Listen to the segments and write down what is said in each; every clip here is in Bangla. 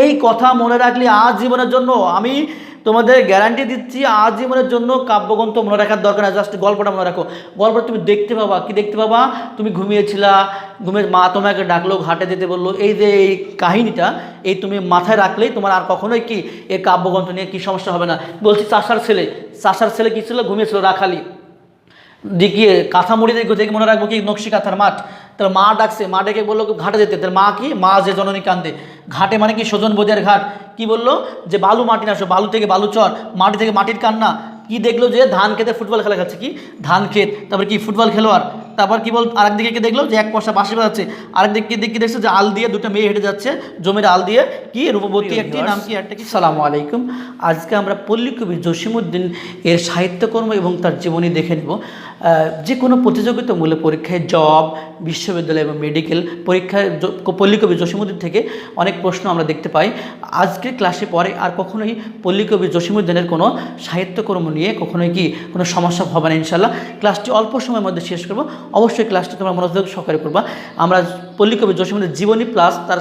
এই কথা মনে রাখলে আজ জীবনের জন্য আমি তোমাদের গ্যারান্টি দিচ্ছি, আজ জীবনের জন্য কাব্যগ্রন্থ মনে রাখার দরকার না জাস্ট গল্পটা মনে রাখো। গল্পটা তুমি দেখতে পাবা। কি দেখতে পাবা? তুমি ঘুমিয়েছিলা ঘুমিয়ে মা তোমাকে ডাকলো, ঘাটে যেতে বলল। এই যে এই কাহিনীটা, এই তুমি মাথায় রাখলেই তোমার আর কখনোই কি এই কাব্যগ্রন্থ নিয়ে কি সমস্যা হবে না। বলছি, চাষার ছেলে চাষার ছেলে কী ছিল? ঘুমিয়েছিল রাখালি। দিকিয়ে কাঁথা মুড়ি দেখো দেখে মনে রাখব কি নকশি কাঁথার মাঠ। তার মা ডাকছে মা ডেকে বলল ঘাটে যেতে। তার মা কি? মা যে জননী কান্দে। ঘাটে মানে কি? সজন বোঝার ঘাট। কি বলল? যে বালু মাটি না বালু থেকে বালু চর মাটি থেকে মাটির কান্না। কি দেখল যে ধান খেতে ফুটবল খেলা খাচ্ছে কি? ধান ক্ষেত তারপর কি? ফুটবল খেলোয়াড়। তারপর কি বল আরেক দিকে কি দেখল? যে এক পয়সা বাঁশি বাজাচ্ছে। আরেক দিকে দিকে কি দেখছে যে আল দিয়ে দুটো মেয়ে হেঁটে যাচ্ছে জমির আল দিয়ে। কি? রূপবতী একটি নাম কি? একটা কি? সালামু আলাইকুম। আজকে আমরা পল্লী কবি জসিমুদ্দিন এর সাহিত্যকর্ম এবং তার জীবনী দেখে নেব। যে কোনো প্রতিযোগিতামূলক পরীক্ষায় জব, বিশ্ববিদ্যালয় এবং মেডিকেল পরীক্ষায় পল্লীকবি জসিমুদ্দিন থেকে অনেক প্রশ্ন আমরা দেখতে পাই। আজকের ক্লাসে পরে আর কখনোই পল্লীকবি জসিমুদ্দিনের কোনো সাহিত্যকর্ম নিয়ে কখনোই কি কোনো সমস্যা হবে না ইনশাল্লাহ ক্লাসটি অল্প সময়ের মধ্যে শেষ করব। অবশ্যই ক্লাসটি তোমরা মনোযোগ সহকারে করবা আমরা পল্লীকবি জসিমুদ্দিন জীবনী প্লাস তার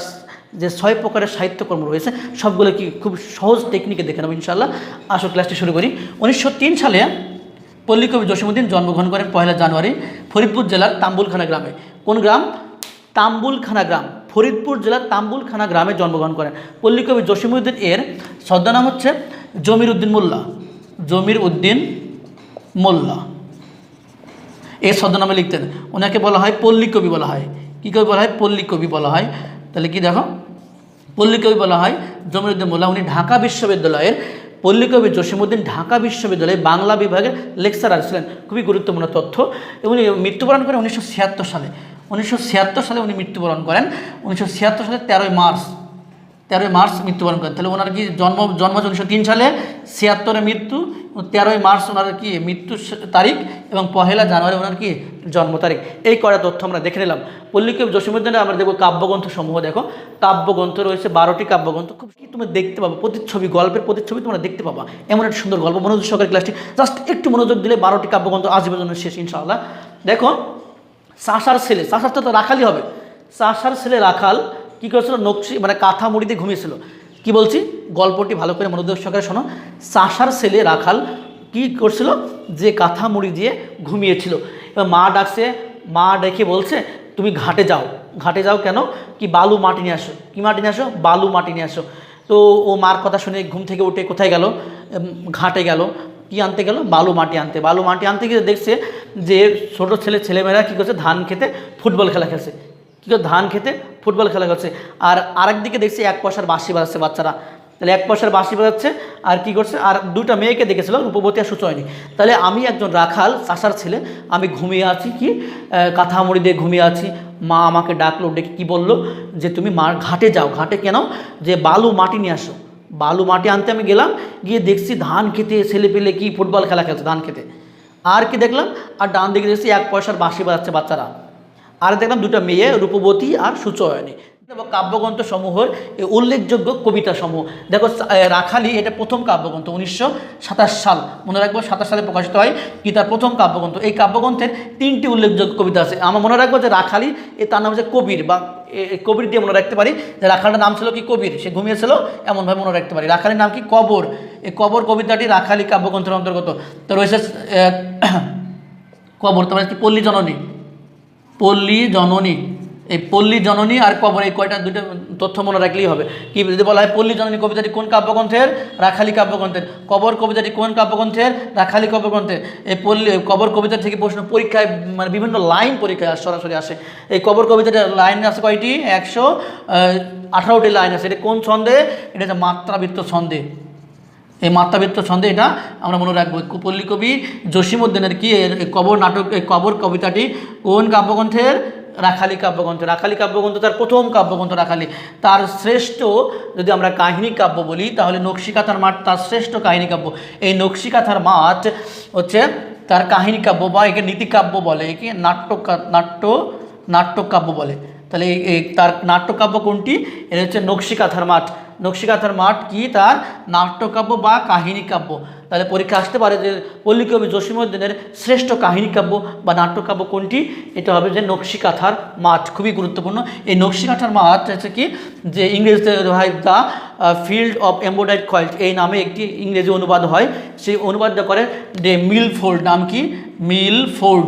যে ছয় প্রকারের সাহিত্যকর্ম রয়েছে, সবগুলো কি খুব সহজ টেকনিকে দেখে নেব ইনশাল্লাহ আসো ক্লাসটি শুরু করি। উনিশশো তিন সালে পল্লীকবি জসীমুদ্দিন জন্মগ্রহণ করেন পয়লা জানুয়ারি, ফরিদপুর জেলার তাম্বুলখানা গ্রামে। কোন গ্রাম? তাম্বুলখানা গ্রাম। ফরিদপুর জেলার তাম্বুলখানা গ্রামে জন্মগ্রহণ করেন। পল্লীকবি জসীমুদ্দিন এর ছদ্মনাম হচ্ছে জমির উদ্দিন মোল্লা। জমির উদ্দিন মোল্লা। এর ছদ্মনামে লিখতেন। ওনাকে বলা হয় পল্লী কবি বলা হয়। কী কবি বলা হয়? পল্লী কবি বলা হয়। তাহলে কি দেখো? পল্লী কবি বলা হয় জমিরুদ্দিন মোল্লা। উনি ঢাকা বিশ্ববিদ্যালয়ের পল্লীকবি জসীমুদ্দিন ঢাকা বিশ্ববিদ্যালয়ে বাংলা বিভাগের লেকচারার ছিলেন। খুবই গুরুত্বপূর্ণ তথ্য। উনি মৃত্যুবরণ করেন উনিশশো ছিয়াত্তর সালে। উনিশশো ছিয়াত্তর সালে উনি মৃত্যুবরণ করেন। উনিশশো ছিয়াত্তর সালে তেরোই মার্চ। তেরোই মার্চ মৃত্যুবরণ করেন। তাহলে ওনার কি জন্ম জন্ম উনিশশো তিন সালে? ছিয়াত্তরে মৃত্যু তেরোই মার্চ ওনার কি মৃত্যু তারিখ এবং পহেলা জানুয়ারি ওনার কি জন্ম তারিখ। এই কটা তথ্য আমরা দেখে নিলাম। পল্লীকবি জসীমুদ্দিনে আমরা দেখব কাব্যগ্রন্থ সমূহ দেখো, কাব্যগ্রন্থ রয়েছে বারোটি কাব্যগ্রন্থ। খুব তুমি দেখতে পাবো, প্রতিচ্ছবি, গল্পের প্রতিচ্ছবি তোমরা দেখতে পাবা। এমন একটা সুন্দর গল্প। মনোযোগ সহকারে ক্লাসটি জাস্ট একটু মনোযোগ দিলে বারোটি কাব্যগ্রন্থ আজীবন জন্য শেষ, ইনশাআল্লাহ। দেখো, চাষার ছেলে, চাষার তো রাখালই হবে। চাষার ছেলে রাখাল কী করেছিল? নকশি মানে কাঁথা মুড়িতে ঘুমিয়েছিল। কি বলছি? গল্পটি ভালো করে মনোযোগ সহকারে শোনো। চাষার ছেলে রাখাল কি করছিল? যে কাঁথা মুড়ি দিয়ে ঘুমিয়েছিল। এবার মা ডাকছে, মা ডেকে বলছে, তুমি ঘাটে যাও। ঘাটে যাও কেন? কি বালু মাটি নিয়ে আসো। কি মাটি নিয়ে আসো? বালু মাটি নিয়ে আসো। তো ও মার কথা শুনে ঘুম থেকে উঠে কোথায় গেল? ঘাটে গেল। কি আনতে গেল? বালু মাটি আনতে। বালু মাটি আনতে গিয়ে দেখছে যে ছোট ছেলে, ছেলেমেয়েরা কী করছে? ধান খেতে ফুটবল খেলা খেলছে। কী করে? ধান খেতে ফুটবল খেলা করছে আর আরেক দিকে দেখছি এক পয়সার বাঁশি বাজাচ্ছে বাচ্চারা। তাহলে এক পয়সার বাঁশি বাজাচ্ছে আর কি করছে? আর দুটা মেয়েকে দেখেছিল রূপবতী আর সুচয়নী। তাহলে আমি একজন রাখাল চাষার ছেলে আমি ঘুমিয়ে আছি কি আহ, কাঁথা মুড়ি দিয়ে ঘুমিয়ে আছি। মা আমাকে ডাকলো ডেকে কি বলল? যে তুমি মার ঘাটে যাও। ঘাটে কেন? যে বালু মাটি নিয়ে আসো। বালু মাটি আনতে আমি গেলাম গিয়ে দেখছি ধান খেতে ছেলে পেলে কি ফুটবল খেলা খেলছে ধান খেতে। আর কি দেখলাম? আর ডান দিকে দেখছি এক পয়সার বাঁশি বাজাচ্ছে বাচ্চারা। আর দেখলাম দুটো মেয়ে রূপবতী আর সুচয়নী। দেখো কাব্যগ্রন্থ সমূহের উল্লেখযোগ্য কবিতা সমূহ দেখো রাখালি এটা প্রথম কাব্যগ্রন্থ, উনিশশো সাতাশ সাল। মনে রাখব, সাতাশ সালে প্রকাশিত হয় কি তার প্রথম কাব্যগ্রন্থ। এই কাব্যগ্রন্থের তিনটি উল্লেখযোগ্য কবিতা আছে। আমার মনে রাখব যে রাখালি তার নাম হচ্ছে কবির বা কবির দিয়ে মনে রাখতে পারি যে রাখালির নাম ছিল কি কবির, সে ঘুমিয়েছিল, এমনভাবে মনে রাখতে পারি। রাখালির নাম কি কবর। এই কবর কবিতাটি রাখালি কাব্যগ্রন্থের অন্তর্গত। তো রয়েছে কবর তোমার কি পল্লী জননী। পল্লী জননী। এই পল্লী জননী আর কবর, এই কয়টা দুটো তথ্য মনে রাখলেই হবে। কি যদি বলা হয় পল্লী জননী কবিতাটি কোন কাব্যগ্রন্থের? রাখালি কাব্যগ্রন্থের। কবর কবিতাটি কোন কাব্যগ্রন্থের? রাখালি কাব্যগ্রন্থের। এই পল্লী কবর কবিতা থেকে প্রশ্ন পরীক্ষায় মানে বিভিন্ন লাইন পরীক্ষায় সরাসরি আসে। এই কবর কবিতাটার লাইন আছে কয়টি? একশো আঠারোটি লাইন আছে। এটা কোন ছন্দে? এটা হচ্ছে মাত্রাবৃত্ত ছন্দে। এই মাত্রাবৃত্ত ছন্দে এটা আমরা মনে রাখব। পল্লী কবি জসীমউদ্দিনের কি কবর নাটক কবর কবিতাটি কোন কাব্যগ্রন্থের? রাখালি কাব্যগ্রন্থ। রাখালি কাব্যগ্রন্থ তার প্রথম কাব্যগ্রন্থ রাখালি। তার শ্রেষ্ঠ, যদি আমরা কাহিনী কাব্য বলি, তাহলে নকশিকাথার মাঠ তার শ্রেষ্ঠ কাহিনী কাব্য। এই নকশিকাথার মাঠ হচ্ছে তার কাহিনী কাব্য বা একে নীতিকাব্য বলে, একে নাট্য নাট্য নাট্যকাব্য বলে। তাহলে এই- তার নাট্যকাব্য কোনটি? এটা হচ্ছে নকশিকাথার মাঠ। নকশিকাথার মাঠ কি? তার নাট্যকাব্য বা কাহিনী কাব্য। তাহলে পরীক্ষা আসতে পারে যে পল্লীকবি জসীমউদ্দিনের শ্রেষ্ঠ কাহিনী কাব্য বা নাট্যকাব্য কোনটি? এটা হবে যে নকশিকাথার মাঠ, খুবই গুরুত্বপূর্ণ। এই নকশিকাথার মাঠ হচ্ছে কি? যে ইংরেজিতে হয় the field of embroidered quilt, এই নামে একটি ইংরেজি অনুবাদ হয়। সেই অনুবাদটা করে ডে মিলফোল্ড নাম কি? মিল মিলফোর্ড।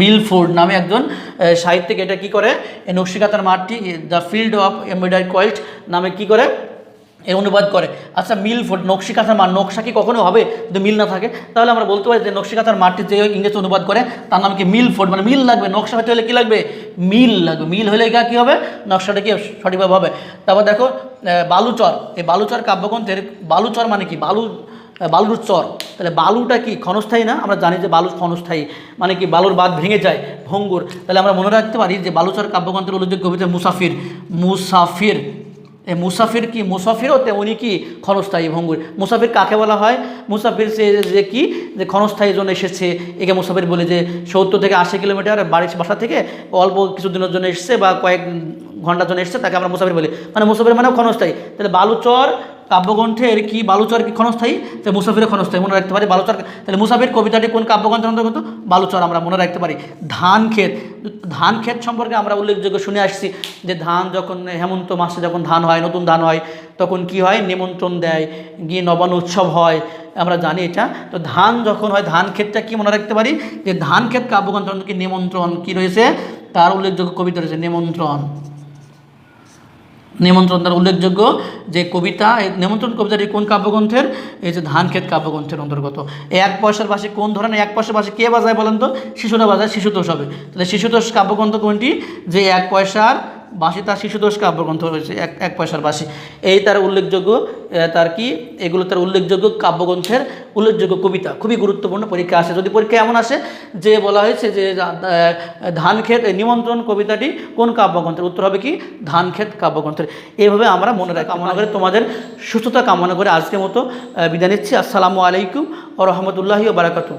মিলফোর্ড নামে একজন সাহিত্যিক এটা কি করে? এই নকশিকাতার মাঠটি, the field of embroidery quilt নামে কি করে? এর অনুবাদ করে। আচ্ছা মিলফোর্ড নকশিকাতার মাঠ নকশা কি কখনো হবে? যদি মিল না থাকে, তাহলে আমরা বলতে পারি যে নকশিকাতার মাঠটি যে ইংরেজি অনুবাদ করে, তার নাম কি মিলফোর্ড মানে মিল লাগবে। নকশা হতে হলে কী লাগবে? মিল লাগবে। মিল হলে গা কী হবে? নকশাটা কি সঠিকভাবে হবে? তারপর দেখো বালুচর। এই বালুচর কাব্যগ্রন্থের বালুচর মানে কি? বালু বালুর চর। তাহলে বালুটা কি? ক্ষণস্থায়ী না? আমরা জানি যে বালু ক্ষণস্থায়ী। মানে কি? বালুর বাদ ভেঙে যায়, ভঙ্গুর। তাহলে আমরা মনে রাখতে পারি যে বালুচর কাব্যগ্রন্থের উল্লেখযোগ্য কবিতা মুসাফির। মুসাফির। মুসাফির কি? মুসাফিরও তেমনি কি ক্ষণস্থায়ী ভঙ্গুর? মুসাফির কাকে বলা হয়? মুসাফির সে যে কি? যে ক্ষণস্থায়ী জন্য এসেছে। একে মুসাফির বলে যে সত্তর থেকে আশি কিলোমিটার বাড়ির বাসা থেকে অল্প কিছুদিনের জন্য এসছে বা কয়েক ঘণ্টার জন্য এসছে, তাকে আমরা মুসাফির বলি। মানে মুসাফির মানে ক্ষণস্থায়ী। তাহলে বালুচর কাব্যগ্রন্থের কি বালুচর কি ক্ষণস্থায়ী? তো মুসাফিরের ক্ষণস্থায়ী, মনে রাখতে পারি। বালুচর তাহলে মুসাফির কবিতাটি কোন কাব্যগ্রন্থের অন্তর্গত? বালুচর আমরা মনে রাখতে পারি। ধান ক্ষেত। ধান ক্ষেত সম্পর্কে আমরা উল্লেখযোগ্য শুনে আসছি যে ধান যখন হেমন্ত মাসে যখন ধান হয়, নতুন ধান হয়, তখন কি হয়? নিমন্ত্রণ দেয়, গিয়ে নবান্ন উৎসব হয়। আমরা জানি এটা। তো ধান যখন হয়, ধান ক্ষেতটা কি মনে রাখতে পারি? যে ধান ক্ষেত কি নিমন্ত্রণ কি রয়েছে? তার উল্লেখযোগ্য কবিতা রয়েছে নিমন্ত্রণ। নিমন্ত্রণ তার উল্লেখযোগ্য যে কবিতা নিমন্ত্রণ কবিতাটি কোন কাব্যগ্রন্থের? এই যে ধানক্ষেত কাব্যগ্রন্থের অন্তর্গত। এক পয়সার পাশে কোন ধরনের, এক পয়সার পাশে কে বাজায় বলেন তো? শিশুরা বাজায় শিশুতোষ হবে। তাহলে শিশুতোষ কাব্যগ্রন্থ কোনটি? যে এক পয়সার বাসি তার শিশুদোষ কাব্যগ্রন্থ রয়েছে, এক এক পয়সার বাসি এই তার উল্লেখযোগ্য তার কি? এগুলো তার উল্লেখযোগ্য কাব্যগ্রন্থের উল্লেখযোগ্য কবিতা, খুবই গুরুত্বপূর্ণ, পরীক্ষা আসে। যদি পরীক্ষা এমন আসে যে বলা হয়েছে যে ধানক্ষেত নিমন্ত্রণ কবিতাটি কোন কাব্যগ্রন্থের? উত্তর হবে কি? ধানক্ষেত কাব্যগ্রন্থের। এইভাবে আমরা মনে রাখি। কামনা করে তোমাদের সুস্থতা কামনা করে আজকের মতো বিদায় নিচ্ছি। আসসালামু আলাইকুম ও রহমতুল্লাহি বারাকাতু